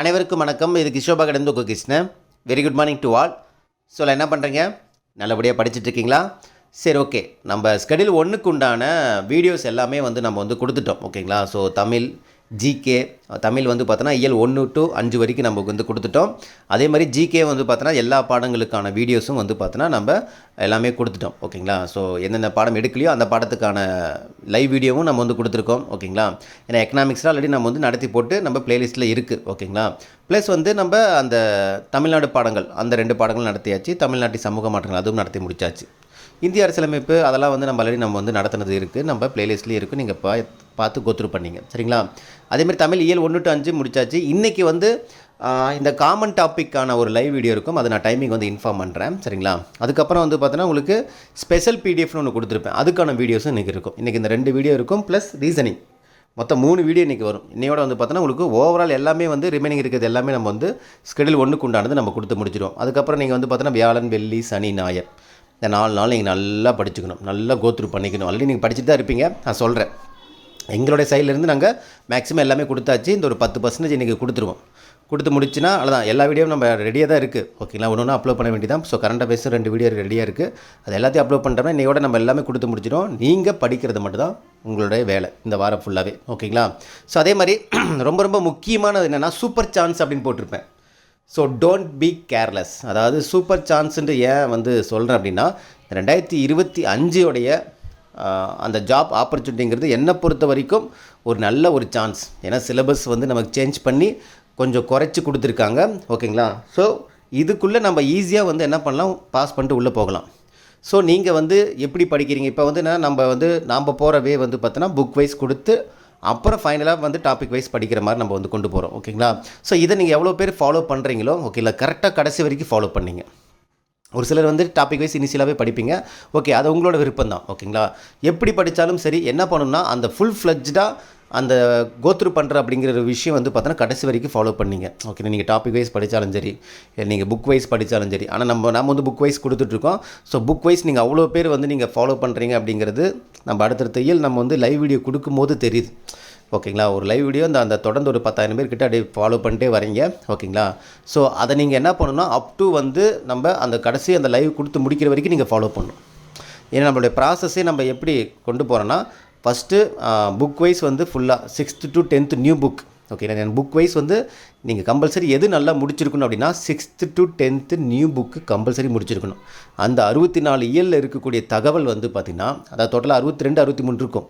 அனைவருக்கும் வணக்கம். இது கிஷோபா கடந்து Krishnan. Very good morning to all so என்ன பண்ணுறீங்க நல்லபடியாக படிச்சுட்ருக்கீங்களா சரி ஓகே நம்ம ஸ்கெடியூல் ஒன்றுக்கு உண்டான வீடியோஸ் எல்லாமே வந்து நம்ம வந்து கொடுத்துட்டோம். ஓகேங்களா ஸோ தமிழ் ஜிகே தமிழ் வந்து பார்த்தோன்னா இயல் ஒன்று டு அஞ்சு வரைக்கும் நம்ம வந்து கொடுத்துட்டோம். அதே மாதிரி ஜிகே வந்து பார்த்தோன்னா எல்லா பாடங்களுக்கான வீடியோஸும் வந்து பார்த்தோன்னா நம்ம எல்லாமே கொடுத்துட்டோம். ஓகேங்களா? ஸோ எந்தெந்த பாடம் எடுக்கலையோ அந்த பாடத்துக்கான லைவ் வீடியோவும் நம்ம வந்து கொடுத்துருக்கோம். ஓகேங்களா? ஏன்னா எக்கனாமிக்ஸ்லாம் ஆல்ரெடி நம்ம வந்து நடத்தி போட்டு நம்ம பிளேலிஸ்ட்டில் இருக்குது ஓகேங்களா? ப்ளஸ் வந்து நம்ம அந்த தமிழ்நாடு பாடங்கள் அந்த ரெண்டு பாடங்கள் நடத்தியாச்சு. தமிழ்நாட்டு சமூக மாற்றங்கள் அதுவும் நடத்தி முடிச்சாச்சு. இந்திய அரசியலமைப்பு அதெல்லாம் வந்து நம்ம ஆல்ரெடி நம்ம வந்து நடத்தினது இருக்குது நம்ம பிளேலிஸ்ட்லேயும் இருக்குது நீங்கள் பா பார்த்து கோத்ரூ பண்ணீங்க. சரிங்களா? அதேமாதிரி தமிழ் இயல் ஒன்று டு அஞ்சு முடிச்சாச்சு. இன்றைக்கி வந்து இந்த காமன் டாப்பிக்கான ஒரு லைவ் வீடியோ இருக்கும். அதை நான் டைமிங் வந்து இன்ஃபார்ம் பண்ணுறேன் சரிங்களா? அதுக்கப்புறம் வந்து பார்த்தோன்னா உங்களுக்கு ஸ்பெஷல் பிடிஎஃப்னு ஒன்று கொடுத்துருப்பேன். அதுக்கான வீடியோஸும் இன்றைக்கி இருக்கும். இன்றைக்கி இந்த ரெண்டு வீடியோ இருக்கும் ப்ளஸ் ரீசனிங் மொத்தம் மூணு வீடியோ இன்றைக்கி வரும். இன்னையோட வந்து பார்த்தோன்னா உங்களுக்கு ஓவரால் எல்லாமே வந்து ரிமைனிங் இருக்கிறது எல்லாமே நம்ம வந்து ஸ்கெடியூல் ஒன்றுக்கு உண்டானது நம்ம கொடுத்து முடிச்சிடுவோம் அதுக்கப்புறம் நீங்கள் வந்து பார்த்தோன்னா வியாழன் வெள்ளி சனி ஞாயிறு. இந்த நாலு நாள் நீங்கள் நல்லா படிச்சுக்கணும் நல்லா கோத்ரூ பண்ணிக்கணும். ஆல்ரெடி நீங்கள் படிச்சுட்டு தான் இருப்பீங்க. நான் சொல்கிறேன் எங்களுடைய சைட்லேருந்து நாங்கள் மேக்ஸிமம் எல்லாமே கொடுத்தாச்சு. இந்த ஒரு பத்து பர்சன்டேஜ் இன்றைக்கி கொடுத்துருவோம். கொடுத்து முடிச்சுன்னா அவ்வளோதான் எல்லா வீடியோவும் நம்ம ரெடியாக தான் இருக்குது ஓகேங்களா ஒன்று ஒன்று அப்லோட் பண்ண வேண்டியதான் ஸோ கரண்ட் பேசும் ரெண்டு வீடியோ ரெடியாக இருக்குது அது எல்லாத்தையும் அப்லோட் பண்ணுறோம்னா இன்னையோட நம்ம எல்லாமே கொடுத்து முடிச்சிடும் நீங்கள் படிக்கிறது மட்டும்தான் உங்களுடைய வேலை. இந்த வாரம் ஃபுல்லாகவே ஓகேங்களா ஸோ அதே மாதிரி ரொம்ப ரொம்ப முக்கியமானது என்னென்னா சூப்பர் சான்ஸ் அப்படின்னு போட்டிருப்பேன். ஸோ டோன்ட் பி கேர்லெஸ் அதாவது சூப்பர் சான்ஸுன்ட்டு ஏன் வந்து சொல்கிறேன் அப்படின்னா ரெண்டாயிரத்தி இருபத்தி அஞ்சுடைய அந்த ஜாப் ஆப்பர்ச்சுனிட்டிங்கிறது என்னை பொறுத்த வரைக்கும் ஒரு நல்ல ஒரு சான்ஸ் ஏன்னா சிலபஸ் வந்து நமக்கு சேஞ்ச் பண்ணி கொஞ்சம் குறைச்சி கொடுத்துருக்காங்க. ஓகேங்களா ஸோ இதுக்குள்ளே நம்ம ஈஸியாக வந்து என்ன பண்ணலாம்? பாஸ் பண்ணிட்டு உள்ளே போகலாம். ஸோ நீங்கள் வந்து எப்படி படிக்கிறீங்க? இப்போ வந்து என்ன நம்ம வந்து நாம் போகிற வே வந்து பார்த்தோன்னா புக் வைஸ் கொடுத்து அப்புறம் ஃபைனலாக வந்து டாபிக் வைஸ் படிக்கிற மாதிரி நம்ம வந்து கொண்டு போகிறோம் ஓகேங்களா? ஸோ இதை நீங்கள் எவ்வளோ பேர் ஃபாலோ பண்ணுறீங்களோ ஓகேங்களா கரெக்டாக கடைசி வரைக்கும் ஃபாலோ பண்ணீங்க. ஒரு சிலர் வந்து டாபிக் வைஸ் இனிஷியலாகவே படிப்பீங்க. ஓகே அது உங்களோட விருப்பம் தான் ஓகேங்களா? எப்படி படித்தாலும் சரி என்ன பண்ணணும்னா அந்த ஃபுல் ஃப்ளெஜ்டாக அந்த கோத்ரூ பண்ணுற அப்படிங்கிற ஒரு விஷயம் வந்து பார்த்தோன்னா கடைசி வரைக்கும் ஃபாலோ பண்ணீங்க. ஓகே நீங்கள் டாபிக் வைஸ் படித்தாலும் சரி நீங்கள் புக் வைஸ் படித்தாலும் சரி. ஆனால் நம்ம நம்ம வந்து புக் வைஸ் கொடுத்துட்ருக்கோம். ஸோ புக் வைஸ் நீங்கள் அவ்வளோ பேர் வந்து நீங்கள் ஃபாலோ பண்ணுறீங்க அப்படிங்கிறது நம்ம அடுத்தடுத்த இயல் நம்ம வந்து லைவ் வீடியோ கொடுக்கும்போது தெரியுது. ஓகேங்களா ஒரு லைவ் வீடியோ அந்த அந்த தொடர்ந்து ஒரு பத்தாயிரம் பேர் கிட்ட அப்படியே ஃபாலோ பண்ணிட்டே வரீங்க. ஓகேங்களா ஸோ அதை நீங்கள் என்ன பண்ணணும்னா அப் டு வந்து நம்ம அந்த கடைசி அந்த லைவ் கொடுத்து முடிக்கிற வரைக்கும் நீங்கள் ஃபாலோ பண்ணணும். ஏன்னா நம்மளுடைய ப்ராசஸே நம்ம எப்படி கொண்டு போகிறோன்னா ஃபஸ்ட்டு புக் வைஸ் வந்து ஃபுல்லாக sixth to tenth new book okay நான் புக் வைஸ் வந்து நீங்கள் கம்பல்சரி எது நல்லா முடிச்சிருக்கணும் அப்படின்னா sixth to tenth new book compulsory முடிச்சிருக்கணும். அந்த அறுபத்தி நாலு இயலில் இருக்கக்கூடிய தகவல் வந்து பார்த்திங்கன்னா அதாவது டோட்டலாக அறுபத்தி ரெண்டு அறுபத்தி மூணு இருக்கும்.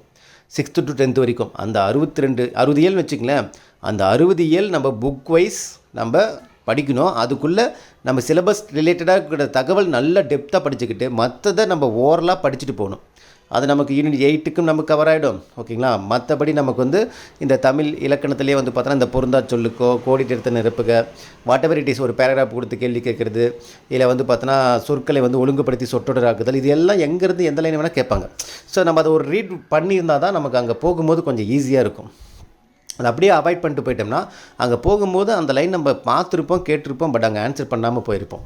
சிக்ஸ்த்து டு டென்த்து வரைக்கும். அந்த அறுபத்தி ரெண்டு அறுபது இயல்னு வச்சுங்களேன் அந்த அறுபது இயல் நம்ம புக் வைஸ் நம்ம படிக்கணும். அதுக்குள்ளே நம்ம சிலபஸ் ரிலேட்டடாக இருக்கிற தகவல் நல்ல டெப்த்தாக படிச்சுக்கிட்டு மற்றதை நம்ம ஓரலாக படிச்சுட்டு போகணும். அது நமக்கு யூனிட் எயிட்டுக்கும் நமக்கு கவர் ஆகிடும் ஓகேங்களா? மற்றபடி நமக்கு வந்து இந்த தமிழ் இலக்கணத்திலே வந்து பார்த்தோன்னா இந்த பொருந்தா சொல்லுக்கோ கோடிட்டு நிரப்புக வாட் எவர் இட் இஸ் ஒரு பேராகிராஃப் கொடுத்து கேள்வி கேட்குறது இல்லை வந்து பார்த்தோன்னா சொற்களை வந்து ஒழுங்குபடுத்தி சொற்றொடராக்குதல் இது எல்லாம் எங்கேருந்து எந்த லைன் வேணால் கேட்பாங்க. ஸோ நம்ம அதை ஒரு ரீட் பண்ணியிருந்தால் தான் நமக்கு அங்கே போகும்போது கொஞ்சம் ஈஸியாக இருக்கும். அதை அப்படியே அவாய்ட் பண்ணிட்டு போயிட்டோம்னா அங்கே போகும்போது அந்த லைன் நம்ம பார்த்துருப்போம் கேட்டிருப்போம் பட் அங்கே ஆன்சர் பண்ணாமல் போயிருப்போம்.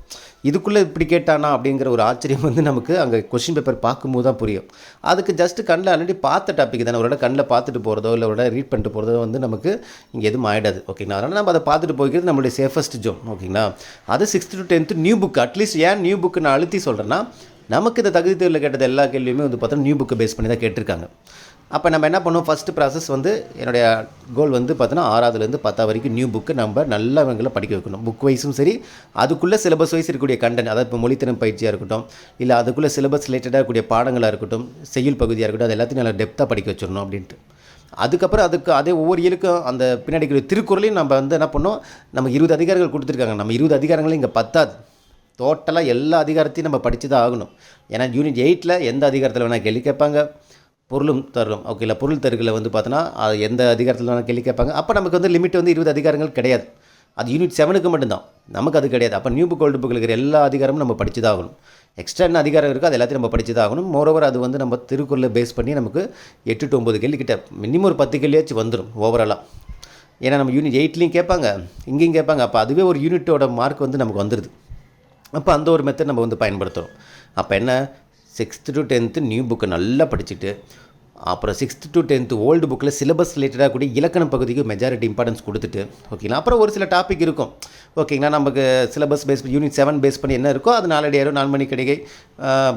இதுக்குள்ளே இப்படி கேட்டானா அப்படிங்கிற ஒரு ஆச்சரியம் வந்து நமக்கு அங்கே கொஷின் பேப்பர் பார்க்கும்போது தான் புரியும். அதுக்கு ஜஸ்ட்டு கண்ணில் ஆல்ரெடி பார்த்த டாபிக் தானே ஒரு கண்ணில் பார்த்துட்டு போகிறதோ இல்லை ஒரு ரீட் பண்ணிட்டு போகிறதோ வந்து நமக்கு இங்கே எதுவும் ஆகிடாது ஓகேங்களா அதனால் நம்ம அதை பார்த்துட்டு போய்க்கிறது நம்மளுடைய சேஃபஸ்ட் ஜோன் ஓகேங்களா அது sixth to tenth new book at least ஏன் நியூ புக்கு நான் அழுத்தி சொல்கிறேன்னா நமக்கு இந்த தகுதி தேர்வில் கேட்டது எல்லா கேள்வியுமே வந்து பார்த்தோம்னா நியூ புக்கை பேஸ் பண்ணி தான் கேட்டிருக்காங்க. அப்போ நம்ம என்ன பண்ணுவோம்? ஃபஸ்ட்டு ப்ராசஸ் வந்து என்னுடைய கோல் வந்து பார்த்தோன்னா ஆறாவதுலேருந்து பத்தா வரைக்கும் நியூ புக்கு நம்ம நல்லவங்களை படிக்க வைக்கணும். புக் வைஸும் சரி அதுக்குள்ளே சிலபஸ் வைஸ் இருக்கக்கூடிய கண்டென்ட் அதாவது இப்போ மொழித்திறன் பயிற்சியாக இருக்கட்டும் இல்லை அதுக்குள்ளே சிலபஸ் ரிலேட்டடாக இருக்கக்கூடிய பாடங்களாக இருக்கட்டும் செய்யுள் பகுதியாக இருக்கட்டும் அது எல்லாத்தையும் நல்லா டெப்த்தாக படிக்க வச்சிடணும் அப்படின்ட்டு. அதுக்கப்புறம் அதுக்கு அதே ஒவ்வொரு இயலுக்கும் அந்த பின்னாடி இருக்கிற திருக்குறளையும் நம்ம வந்து என்ன பண்ணோம்? நம்ம இருபது அதிகாரங்கள் கொடுத்துருக்காங்க. நம்ம இருபது அதிகாரங்களும் இங்கே பத்தாது டோட்டலாக எல்லா அதிகாரத்தையும் நம்ம படித்து தான் ஆகணும். ஏன்னா யூனிட் எயிட்டில் எந்த அதிகாரத்தில் வேணால் கேள்வி கேட்பாங்க. பொருளும் தரும் ஓகேல பொருள் தருகளை வந்து பார்த்தோன்னா அது எந்த அதிகாரத்தில் வேணால் கேள்வி கேட்பாங்க. அப்போ நமக்கு வந்து லிமிட் வந்து இருபது அதிகாரங்கள் கிடையாது. அது யூனிட் செவனுக்கு மட்டும்தான். நமக்கு அது கிடையாது. அப்போ நியூ புக் ஓல்டு புக்கில் இருக்கிற எல்லா அதிகாரமும் நம்ம படித்து தான் ஆகணும் எக்ஸ்ட்ரா என்ன அதிகாரம் இருக்கோ அது எல்லாத்தையும் நம்ம படித்து தான் ஆகணும் மோரோவர் அது வந்து நம்ம திருக்குறளை பேஸ் பண்ணி நமக்கு எட்டு டு ஒம்பது கேள்வி கிட்ட மினிமம் ஒரு பத்து கேள்வியாச்சும் வந்துடும் ஓவராலாக ஏன்னா நம்ம யூனிட் எயிட்லேயும் கேட்பாங்க இங்கேயும் கேட்பாங்க. அப்போ அதுவே ஒரு யூனிட்டோட மார்க் வந்து நமக்கு வந்துடுது அப்போ அந்த ஒரு மெத்தட் நம்ம வந்து பயன்படுத்துகிறோம் அப்போ என்ன? சிக்ஸ்த்து டு டென்த்து நியூ புக்கை நல்லா படிச்சுட்டு அப்புறம் சிக்ஸ்த் டு டென்த்து ஓல்டு புக்கில் சிலபஸ் ரிலேட்டடாக கூட இலக்கண பகுதிக்கு மெஜாரிட்டி இம்பார்ட்டன்ஸ் கொடுத்துட்டு ஓகேங்களா அப்புறம் ஒரு சில டாபிக் இருக்கும். ஓகேங்களா நமக்கு syllabus base unit seven base பண்ணி என்ன இருக்கோ அது நாலடியாரோ நாலு மணி கடிகை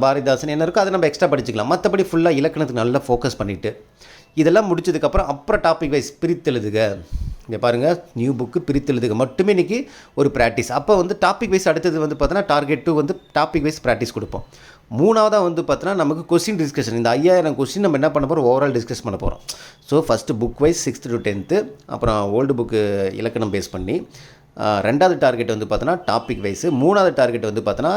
பாரதிதாசன் என்ன இருக்கோ அதை நம்ம எக்ஸ்ட்ரா படிச்சுக்கலாம். மற்றபடி ஃபுல்லாக இலக்கணத்துக்கு நல்லா ஃபோக்கஸ் பண்ணிவிட்டு இதெல்லாம் முடிச்சதுக்கப்புறம் அப்புறம் டாபிக் வைஸ் பிரித்தெழுதுக. இங்கே பாருங்கள் நியூ புக்கு பிரித்தெழுதுக. மட்டுமே இன்றைக்கி ஒரு ப்ராக்டிஸ் அப்போ வந்து டாபிக் வைஸ் அடுத்தது வந்து பார்த்தோன்னா டார்கெட் டூ வந்து டாபிக் வைஸ் ப்ராக்டிஸ் கொடுப்போம். மூணாவதாக வந்து பார்த்தோன்னா நமக்கு கொஸ்டின் டிஸ்கஷன் இந்த ஐயாயிரம் கொஸ்டின் நம்ம என்ன பண்ண போகிறோம் ஓவரால் டிஸ்கஸ் பண்ண போகிறோம் so first book wise sixth to tenth அப்புறம் ஓல்டு புக்கு இலக்கணம் பேஸ் பண்ணி ரெண்டாவது டார்கெட் வந்து பார்த்தோன்னா டாபிக் வைஸு மூணாவது டார்கெட் வந்து பார்த்தோன்னா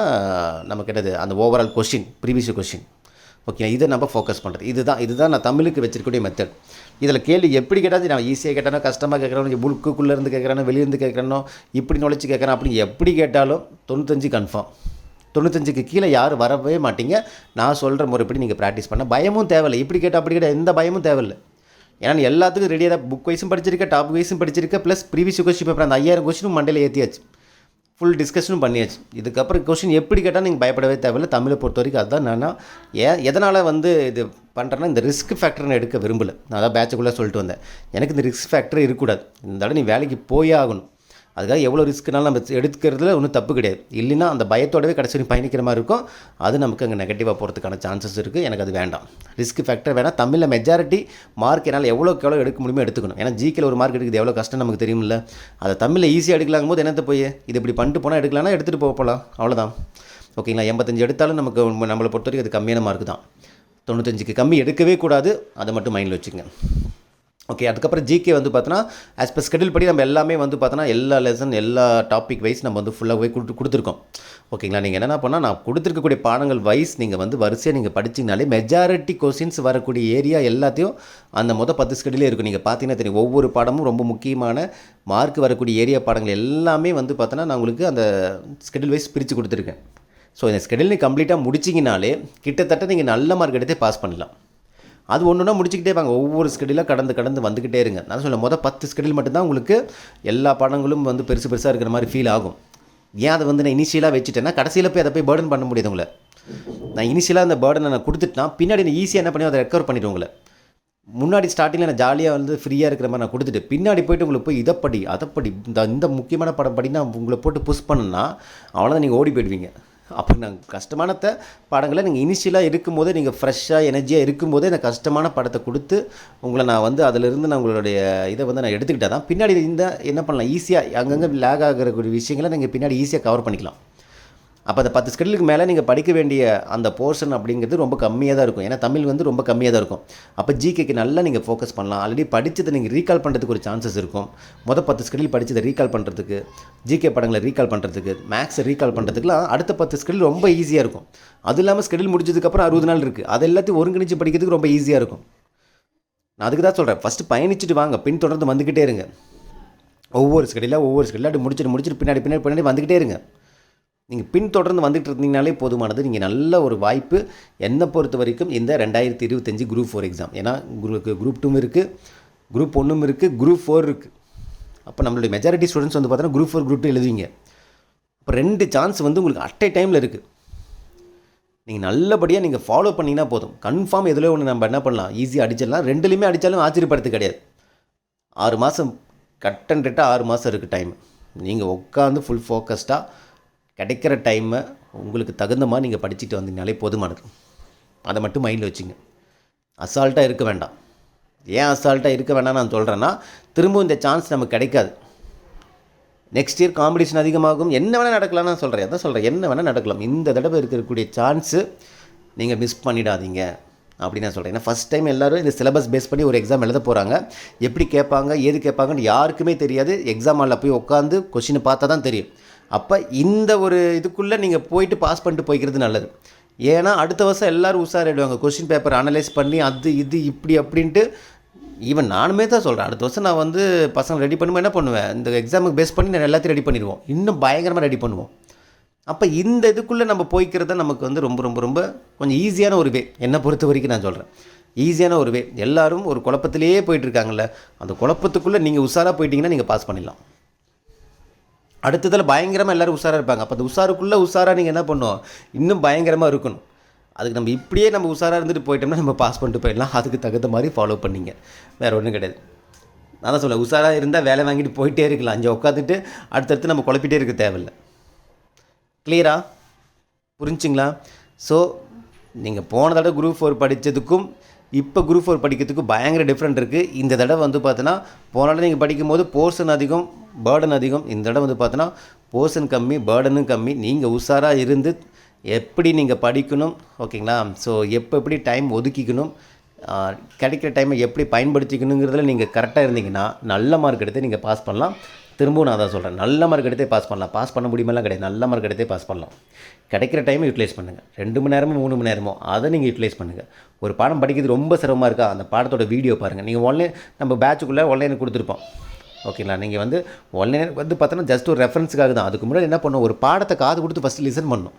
நமக்கு என்னது? அந்த overall question previous question okay இதை நம்ம ஃபோக்கஸ் பண்ணுறது இதுதான் இதுதான் நான் தமிழுக்கு வச்சிருக்கக்கூடிய மெத்தட் இதில் கேள்வி எப்படி கேட்டாலும் நான் ஈஸியாக கேட்டானோ கஷ்டமாக கேட்குறானோ புக்குக்குள்ளே இருந்து கேட்குறானோ வெளியிருந்து கேட்குறானோ இப்படி நுழைச்சி கேட்குறான் அப்படி எப்படி கேட்டாலும் தொண்ணூத்தஞ்சு கன்ஃபார்ம் தொண்ணூத்தஞ்சுக்கு கீழே யாரும் வரவே மாட்டீங்க. நான் சொல்கிற முறைப்படி நீங்கள் ப்ராக்டிஸ் பண்ண. பயமும் தேவையில்லை. இப்படி கேட்டால் அப்படி கேட்டால் எந்த பயமும் தேவையில்லை. ஏன்னா எல்லாத்துக்கும் ரெடியாக தான். புக் வைஸும் படிச்சிருக்கேன் டாப் வைஸும் படிச்சிருக்கேன் ப்ளஸ் ப்ரீவியஸ் கொஸ்டின் பேப்பர் அந்த ஐயாயிரம் கொஸ்டினும் மண்டையில் ஏற்றியாச்சு ஃபுல் டிஸ்கஷனும் பண்ணியாச்சு. இதுக்கப்புறம் கொஸ்டின் எப்படி கேட்டால் நீங்கள் பயப்படவே தேவையில்லை. தமிழை பொறுத்த வரைக்கும் அதுதான் நான் ஏன் எதனால் வந்து இது பண்ணுறேன்னா இந்த ரிஸ்க் ஃபேக்டர் நான் எடுக்க விரும்பல. நான் அதான் பேட்சுக்குள்ளே சொல்லிட்டு வந்தேன். எனக்கு இந்த ரிஸ்க் ஃபேக்டர் இருக்கக்கூடாது. இந்த தடவை நீ வேலைக்கு போயே ஆகணும். அதுக்காக எவ்வளோ ரிஸ்க்குனாலும் நம்ம எடுக்கிறதுல ஒன்றும் தப்பு கிடையாது. இல்லைன்னா அந்த பயத்தோடவே கடைசி பயணிக்கிற மாதிரி இருக்கும். அது நமக்கு அங்கே நெகட்டிவாக போகிறதுக்கான சான்சஸ் இருக்குது எனக்கு அது வேண்டாம். ரிஸ்க் ஃபேக்டர் வேணால் தமிழில் மெஜாரிட்டி மார்க் என்னால் எவ்வளோக்கு எவ்வளோ எடுக்க முடியுமோ எடுத்துக்கணும். ஏன்னா ஜிக்கில் ஒரு மார்க் எடுக்குது எவ்வளோ கஷ்டம் நமக்கு தெரியும்ல. அதை தமிழில் ஈஸியாக எடுக்கலாங்கும் போது என்னத்தை போய்? இது இப்படி பண்ணிட்டு போனால் எடுக்கலாம்னா எடுத்துகிட்டு போக போகலாம் அவ்வளோதான் ஓகேங்களா எண்பத்தஞ்சு எடுத்தாலும் நமக்கு நம்மளை பொறுத்த வரைக்கும் அது கம்மியான மார்க் தான். தொண்ணூத்தஞ்சுக்கு கம்மி எடுக்கவே கூடாது. அதை மட்டும் மைண்டில் வச்சுக்கோங்க. ஓகே அதுக்கப்புறம் ஜிகே வந்து பார்த்தோன்னா ஆஸ் பர் ஸ்கெடியூல் படி நம்ம எல்லாமே வந்து பார்த்தோன்னா எல்லா லெசன் எல்லா டாபிக் வைஸ் நம்ம வந்து ஃபுல்லாகவே கொடுத்து கொடுத்துருக்கோம். ஓகேங்களா நீங்கள் என்னென்ன பண்ணால் நான் கொடுத்துருக்கக்கூடிய பாடங்கள் வைஸ் நீங்கள் வந்து வரிசையாக நீங்கள் படிச்சிங்கனாலே மெஜாரிட்டி கொஸ்டின்ஸ் வரக்கூடிய ஏரியா எல்லாத்தையும் அந்த மொதல் பத்து ஸ்கெடியூலே இருக்கும். நீங்கள் பார்த்தீங்கன்னா தெரியும் ஒவ்வொரு பாடமும் ரொம்ப முக்கியமான மார்க் வரக்கூடிய ஏரியா பாடங்கள் எல்லாமே வந்து பார்த்தோன்னா நான் உங்களுக்கு அந்த ஸ்கெடியூல் வைஸ் பிரித்து கொடுத்துருக்கேன். ஸோ இந்த ஸ்கெடியூல் நீங்கள் கம்ப்ளீட்டாக முடிச்சிங்கனாலே கிட்டத்தட்ட நீங்கள் நல்ல மார்க் எடுத்தே பாஸ் பண்ணலாம். அது ஒன்று ஒன்றா முடிச்சுக்கிட்டே வாங்க. ஒவ்வொரு ஸ்கெடியூலாக கடந்து கடந்து வந்துக்கிட்டே இருங்க. நான் சொல்ல மொதல் பத்து ஸ்கெடியூல் மட்டும்தான் உங்களுக்கு எல்லா படங்களும் வந்து பெருசு பெருசாக இருக்கிற மாதிரி ஃபீல் ஆகும். ஏன் அதை வந்து நான் இனிஷியலாக வச்சுட்டேன்னா கடைசியில் போய் அதை போய் பேர்டன் பண்ண முடியாது உங்களை. நான் இனிஷியலாக அந்த பேர்டனை நான் கொடுத்துட்டேன்னா பின்னாடி நான் ஈஸியாக என்ன பண்ணி அதை ரெக்கவர் பண்ணிவிடுவேன் உங்களை. முன்னாடி ஸ்டார்டிங்கில் நான் ஜாலியாக வந்து ஃப்ரீயாக இருக்கிற மாதிரி நான் கொடுத்துட்டு பின்னாடி போயிட்டு உங்களுக்கு போய் இதைப்படி படி அதை படி இந்த இந்த முக்கியமான படம் படினா உங்களை போட்டு புஷ் பண்ணுன்னா அவ்வளோதான் நீங்கள் ஓடி போயிடுவீங்க. அப்போ நாங்கள் கஷ்டமான த- பாடங்களை நீங்கள் இனிஷியலாக இருக்கும்போதே நீங்கள் ஃப்ரெஷ்ஷாக எனர்ஜியாக இருக்கும்போதே இந்த கஷ்டமான படத்தை கொடுத்து உங்களை நான் வந்து அதிலிருந்து நான் உங்களுடைய இதை வந்து நான் எடுத்துக்கிட்டா தான். பின்னாடி இந்த என்ன பண்ணலாம்? ஈஸியாக அங்கங்கே லேக் கூடிய விஷயங்களை நீங்கள் பின்னாடி ஈஸியாக கவர் பண்ணிக்கலாம். அப்போ அந்த பத்து ஸ்கெடிலுக்கு மேலே நீங்கள் படிக்க வேண்டிய அந்த போர்ஷன் அப்படிங்கிறது ரொம்ப கம்மியாக தான் இருக்கும். ஏன்னா தமிழ் வந்து ரொம்ப கம்மியாக தான் இருக்கும். அப்போ ஜிகேக்கு நல்லா நீங்கள் ஃபோக்கஸ் பண்ணலாம். ஆல்ரெடி படித்ததை நீங்கள் ரீகால் பண்ணுறதுக்கு ஒரு சான்சஸ் இருக்கும். மொதல் பத்து ஸ்கெடில் படித்ததை ரீகால் பண்ணுறதுக்கு ஜிகே படங்களை ரீகால் பண்ணுறதுக்கு மேக்ஸை ரீகால் பண்ணுறதுக்குலாம் அடுத்த பத்து ஸ்கெடில் ரொம்ப ஈஸியாக இருக்கும். அது இல்லாமல் ஸ்கெடில் முடிஞ்சதுக்கப்புறம் அறுபது நாள் இருக்குது அது எல்லாத்தையும் ஒருங்கிணைச்சு படிக்கிறதுக்கு ரொம்ப ஈஸியாக இருக்கும். நான் அதுக்கு தான் சொல்கிறேன் ஃபஸ்ட்டு பயணிச்சுட்டு வாங்க. பின் தொடர்ந்து வந்துக்கிட்டே இருங்க. ஒவ்வொரு ஸ்கெடிலாக ஒவ்வொரு ஸ்கெடிலாக அப்படி முடிச்சுட்டு முடிச்சுட்டு பின்னாடி பின்னாடி பின்னாடி வந்துக்கிட்டே இருங்க. நீங்கள் பின்தொடர்ந்து வந்துட்டு இருந்தீங்கனாலே போதுமானது. நீங்கள் நல்ல ஒரு வாய்ப்பு. என்னை பொறுத்த வரைக்கும் இந்த ரெண்டாயிரத்தி இருபத்தஞ்சி குரூப் ஃபோர் எக்ஸாம் ஏன்னா குரூப் குரூப் டூவும் இருக்குது குரூப் ஒன்றும் இருக்குது குரூப் ஃபோர் இருக்குது அப்போ நம்மளுடைய மெஜாரிட்டி ஸ்டூடெண்ட்ஸ் வந்து பார்த்தோன்னா குரூப் ஃபோர் குரூப் டூ எழுதுவீங்க. இப்போ ரெண்டு சான்ஸ் வந்து உங்களுக்கு அட் எ டைமில் இருக்குது நீங்கள் நல்லபடியாக நீங்கள் ஃபாலோ பண்ணிங்கன்னா போதும். கன்ஃபார்ம் எதில் ஒன்று நம்ம என்ன பண்ணலாம்? ஈஸியாக அடிச்சிடலாம். ரெண்டுலேயுமே அடித்தாலும் ஆச்சரியப்படுறது கிடையாது. ஆறு மாதம் கட் அண்ட் ரேட்டாக ஆறு மாதம் இருக்குது டைம் நீங்கள் உட்காந்து ஃபுல் ஃபோக்கஸ்டாக கிடைக்கிற டைமை உங்களுக்கு தகுந்த மாதிரி நீங்கள் படிச்சுட்டு வந்தீங்கனாலே போதுமானது அதை மட்டும் மைண்டில் வச்சுங்க. அசால்ட்டாக இருக்க வேண்டாம். ஏன் அசால்ட்டாக இருக்க வேண்டாம் நான் சொல்கிறேன்னா திரும்பவும் இந்த சான்ஸ் நமக்கு கிடைக்காது. நெக்ஸ்ட் இயர் காம்படிஷன் அதிகமாகும். என்ன வேணால் நடக்கலாம் நான் சொல்கிறேன் அதான் சொல்கிறேன் என்ன வேணால் நடக்கலாம். இந்த தடவை இருக்கக்கூடிய சான்ஸு நீங்கள் மிஸ் பண்ணிடாதீங்க. அப்படின்னு நான் சொல்கிறேன் ஏன்னா ஃபஸ்ட் டைம் எல்லாரும் இந்த சிலபஸ் பேஸ் பண்ணி ஒரு எக்ஸாம் எழுத போகிறாங்க எப்படி கேட்பாங்க ஏது கேட்பாங்கன்னு யாருக்குமே தெரியாது. எக்ஸாம் ஹாலில் போய் உட்காந்து கொஷினை பார்த்தா தான் தெரியும். அப்போ இந்த ஒரு இதுக்குள்ளே நீங்கள் போயிட்டு பாஸ் பண்ணிட்டு போய்க்கிறது நல்லது. ஏன்னா அடுத்த வருஷம் எல்லோரும் உஷாராயிடுவாங்க. கொஷின் பேப்பர் அனலைஸ் பண்ணி அது இது இப்படி அப்படின்ட்டு. ஈவன் நானுமே தான் சொல்கிறேன் அடுத்த வருஷம் நான் வந்து பசங்க ரெடி பண்ணும்போது என்ன பண்ணுவேன்? இந்த எக்ஸாமுக்கு பேஸ் பண்ணி நான் எல்லாத்தையும் ரெடி பண்ணிடுவோம். இன்னும் பயங்கரமாக ரெடி பண்ணுவோம். அப்போ இந்த இதுக்குள்ளே நம்ம போய்க்கிறது தான் நமக்கு வந்து ரொம்ப ரொம்ப ரொம்ப கொஞ்சம் ஈஸியான ஒரு வே என்னை பொறுத்த வரைக்கும் நான் சொல்கிறேன் ஈஸியான ஒரு வே எல்லாரும் ஒரு குழப்பத்திலேயே போயிட்டுருக்காங்கல்ல அந்த குழப்பத்துக்குள்ளே நீங்கள் உஷாராக போயிட்டீங்கன்னா நீங்கள் பாஸ் பண்ணிடலாம். அடுத்ததில் பயங்கரமாக எல்லோரும் உஷாராக இருப்பாங்க. அப்போ அந்த உஷாருக்குள்ளே உஷாராக நீங்கள் என்ன பண்ணுவோம் இன்னும் பயங்கரமாக இருக்கணும். அதுக்கு நம்ம இப்படியே நம்ம உஷாராக இருந்துட்டு போயிட்டோம்னா நம்ம பாஸ் பண்ணிட்டு போயிடலாம். அதுக்கு தகுந்த மாதிரி ஃபாலோ பண்ணிங்க. வேறு ஒன்றும் கிடையாது. நான் தான் சொல்ல உஷாராக இருந்தால் வேலை வாங்கிட்டு போயிட்டே இருக்கலாம். அங்கே உட்காந்துட்டு அடுத்தடுத்து நம்ம குழப்பிட்டே இருக்க தேவையில்லை. கிளியரா புரிஞ்சுங்களா? ஸோ நீங்கள் போன தடவை குரூப் ஃபோர் படித்ததுக்கும் இப்போ குரூப் ஃபோர் படிக்கிறதுக்கும் பயங்கர டிஃப்ரெண்ட் இருக்குது இந்த தடவை வந்து பார்த்தோன்னா போன தடவை நீங்கள் படிக்கும்போது போர்ஷன் அதிகம் பேர்டன் அதிகம். இந்த தடவை வந்து பார்த்தோன்னா போர்ஷன் கம்மி பேர்டனும் கம்மி. நீங்கள் உஷாராக இருந்து எப்படி நீங்கள் படிக்கணும் ஓகேங்களா? ஸோ எப்போ எப்படி டைம் ஒதுக்கிக்கணும் கிடைக்கிற டைமை எப்படி பயன்படுத்திக்கணுங்கிறதுல நீங்கள் கரெக்டாக இருந்தீங்கன்னா நல்ல மார்க் எடுத்து நீங்கள் பாஸ் பண்ணலாம். திரும்பவும் நான் தான் சொல்கிறேன் நல்ல மார்க் எடுத்தே பாஸ் பண்ணலாம். பாஸ் பண்ண முடியுமெல்லாம் கிடையாது. நல்ல மார்க் எடுத்தே பாஸ் பண்ணலாம். கிடைக்கிற டைமை யூட்டிலைஸ் பண்ணுங்கள் ரெண்டு மணி நேரமோ மூணு மணி நேரமோ அதை நீங்கள் யூட்டிலைஸ் பண்ணுங்கள் ஒரு பாடம் படிக்கிறது ரொம்ப சிரமமாக இருக்கா? அந்த பாடத்தோட வீடியோ பாருங்கள் நீங்கள் ஒன்லைன் நம்ம பேட்சுக்குள்ளே ஒன்லைனுக்கு கொடுத்துருப்போம். ஓகேங்களா? நீங்கள் வந்து ஒன்லைன் வந்து பார்த்தோன்னா ஜஸ்ட் ஒரு ரெஃபரன்ஸுக்காக தான். அதுக்கு முன்னாடி என்ன பண்ணணும் ஒரு பாடத்தை காது கொடுத்து ஃபஸ்ட்டு லிசன் பண்ணணும்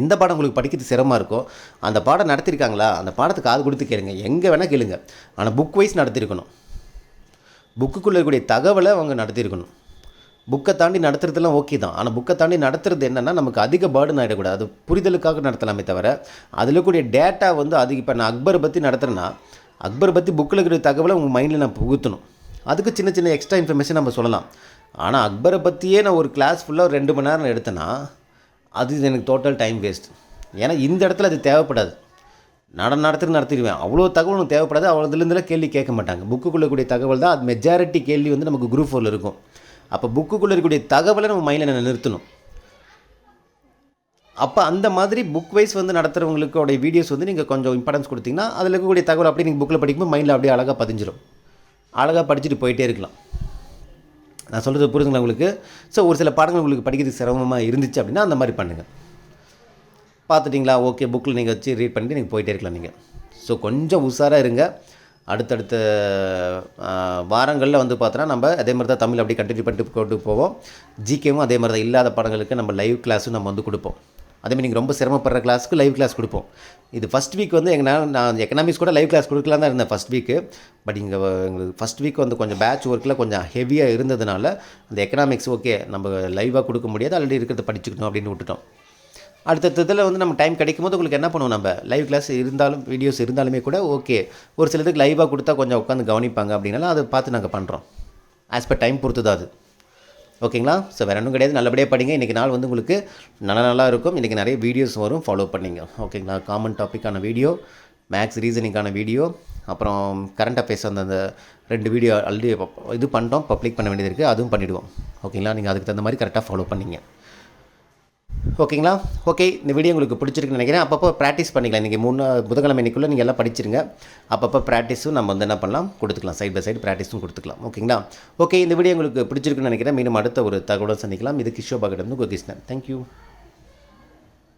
எந்த பாடம் உங்களுக்கு படிக்கிறது சிரமமாக இருக்கோ அந்த பாடம் நடத்திருக்காங்களா? அந்த பாடத்தை காது கொடுத்து கேளுங்க. எங்கே வேணால் கேளுங்க. ஆனால் புக் வைஸ் நடத்திருக்கணும். புக்குக்குள்ளே இருக்கக்கூடிய தகவலை அவங்க நடத்தியிருக்கணும் புக்கை தாண்டி நடத்துறதுலாம் ஓகே தான். ஆனால் புக்கை தாண்டி நடத்துறது என்னென்னா நமக்கு அதிக பேர்டன் ஆகிடக்கூடாது அது புரிதலுக்காக நடத்தலாமே தவிர அதில் கூடிய டேட்டா வந்து அதிக இப்போ நான் அக்பரை பற்றி நடத்துகிறேன்னா அக்பரை பற்றி புக்கில் இருக்கிற தகவலை உங்கள் மைண்டில் நான் புகுத்தணும். அதுக்கு சின்ன சின்ன எக்ஸ்ட்ரா இன்ஃபர்மேஷன் நம்ம சொல்லலாம். ஆனால் அக்பரை பற்றியே நான் ஒரு கிளாஸ் ஃபுல்லாக ஒரு ரெண்டு மணி நேரம் எடுத்தேன்னா அது எனக்கு டோட்டல் டைம் வேஸ்ட் ஏன்னா இந்த இடத்துல அது தேவைப்படாது. நட நடத்துட்டு நடத்திடுவேன். அவ்வளோ தகவல் உனக்கு தேவைப்படாது. அவ்வளோ இதுலேருந்துலாம் கேள்வி கேட்க மாட்டாங்க. புக்குக்குள்ளே கூடிய தகவல் தான் அது மெஜாரிட்டி கேள்வி வந்து நமக்கு குரூப் ஃபோரில் இருக்கும். அப்போ புக்குக்குள்ளே இருக்கக்கூடிய தகவலை நம்ம மைண்டில் நிறுத்தணும். அப்போ அந்த மாதிரி புக் வைஸ் வந்து நடத்துகிறவங்களுக்கோடைய வீடியோஸ் வந்து நீங்கள் கொஞ்சம் இம்பார்ட்டன்ஸ் கொடுத்தீங்கன்னா அதில் இருக்கக்கூடிய தகவல் அப்படியே நீங்கள் புக்கில் படிக்கும்போது மைண்டில் அப்படியே அழகாக பதிஞ்சிடும் அழகாக படிச்சுட்டு போயிட்டே இருக்கலாம். நான் சொல்கிறது புரிஞ்சுங்களா உங்களுக்கு? ஸோ ஒரு சில பாடங்கள் உங்களுக்கு படிக்கிறதுக்கு சிரமமாக இருந்துச்சு அப்படின்னா அந்த மாதிரி பண்ணுங்கள் பார்த்துட்டிங்களா? ஓகே புக்கில் நீங்கள் வச்சு ரீட் பண்ணிட்டு நீங்கள் போயிட்டே இருக்கலாம் நீங்கள் ஸோ கொஞ்சம் உஷாராக இருங்க. அடுத்தடுத்த வாரங்களில் வந்து பார்த்தோன்னா நம்ம அதே மாதிரி தான் தமிழ் அப்படியே கண்டினியூ பண்ணிட்டு கொண்டு போவோம். ஜிகேவும் அதே மாதிரி தான் இல்லாத பாடங்களுக்கு நம்ம லைவ் கிளாஸும் நம்ம வந்து கொடுப்போம். அதேமாதிரி நீங்கள் ரொம்ப சிரமப்படுற கிளாஸுக்கு லைவ் கிளாஸ் கொடுப்போம். இது ஃபஸ்ட் வீக் வந்து எங்கள் நான் எக்கனாமிக்ஸ் கூட லைவ் கிளாஸ் கொடுக்கலாம் தான் இருந்தேன் ஃபஸ்ட் வீக்கு பட் இங்கே எங்களுக்கு ஃபஸ்ட் வீக் வந்து கொஞ்சம் பேட்ச் ஒர்க்கில் கொஞ்சம் ஹெவியாக இருந்ததுனால அந்த எக்கனாமிக்ஸ் ஓகே நம்ம லைவாக கொடுக்க முடியாது. ஆல்ரெடி இருக்கிறத படிச்சுக்கணும் அப்படின்னு விட்டுட்டோம். அடுத்த இதில் வந்து நம்ம டைம் கிடைக்கும் போது உங்களுக்கு என்ன பண்ணுவோம் நம்ம? லைவ் கிளாஸ் இருந்தாலும் வீடியோஸ் இருந்தாலுமே கூட ஓகே ஒரு சிலதுக்கு லைவாக கொடுத்தா கொஞ்சம் உட்காந்து கவனிப்பாங்க அப்படின்னாலும் அதை பார்த்து நாங்கள் பண்ணுறோம் ஆஸ் பர் டைம் பொறுத்து தான் அது. ஓகேங்களா? ஸோ வேறு ஒன்றும் கிடையாது. நல்லபடியாக படிங்க. இன்றைக்கி நாள் வந்து உங்களுக்கு நல்லா நல்லா இருக்கும். இன்றைக்கி நிறைய வீடியோஸ் வரும். ஃபாலோ பண்ணிங்க. ஓகேங்களா? காமன் டாப்பிக்கான வீடியோ மேக்ஸ் ரீசனிங்கான வீடியோ அப்புறம் கரண்ட் அஃபேர்ஸ் அந்த அந்த ரெண்டு வீடியோ ஆல்ரெடி இது பண்ணிட்டோம் பப்ளிக் பண்ண வேண்டியது இருக்குது அதுவும் பண்ணிவிடுவோம் ஓகேங்களா? நீங்கள் அதுக்கு தகுந்த மாதிரி கரெக்டாக ஃபாலோ பண்ணிங்க. ஓகேங்களா? ஓகே இந்த வீடியோ உங்களுக்கு பிடிச்சிருக்குன்னு நினைக்கிறேன். அப்பப்போ ப்ராக்டிஸ் பண்ணிக்கலாம். இன்றைக்கி மூணு புதன்கிழமை இன்னைக்குள்ளே நீங்கள் எல்லாம் படிச்சிருங்க. அப்பப்போ ப்ராக்டிஸும் நம்ம வந்து என்ன பண்ணலாம்? கொடுத்துக்கலாம். சைட் பை சைடு ப்ராக்டிஸும் கொடுத்துக்கலாம். ஓகேங்களா? ஓகே இந்த வீடியோ உங்களுக்கு பிடிச்சிருக்குன்னு நினைக்கிறேன். மீண்டும் அடுத்த ஒரு தகவலுடன் சந்திக்கலாம். இது கிஷோபாகிடம் உங்கள் கிருஷ்ணன் தேங்க்யூ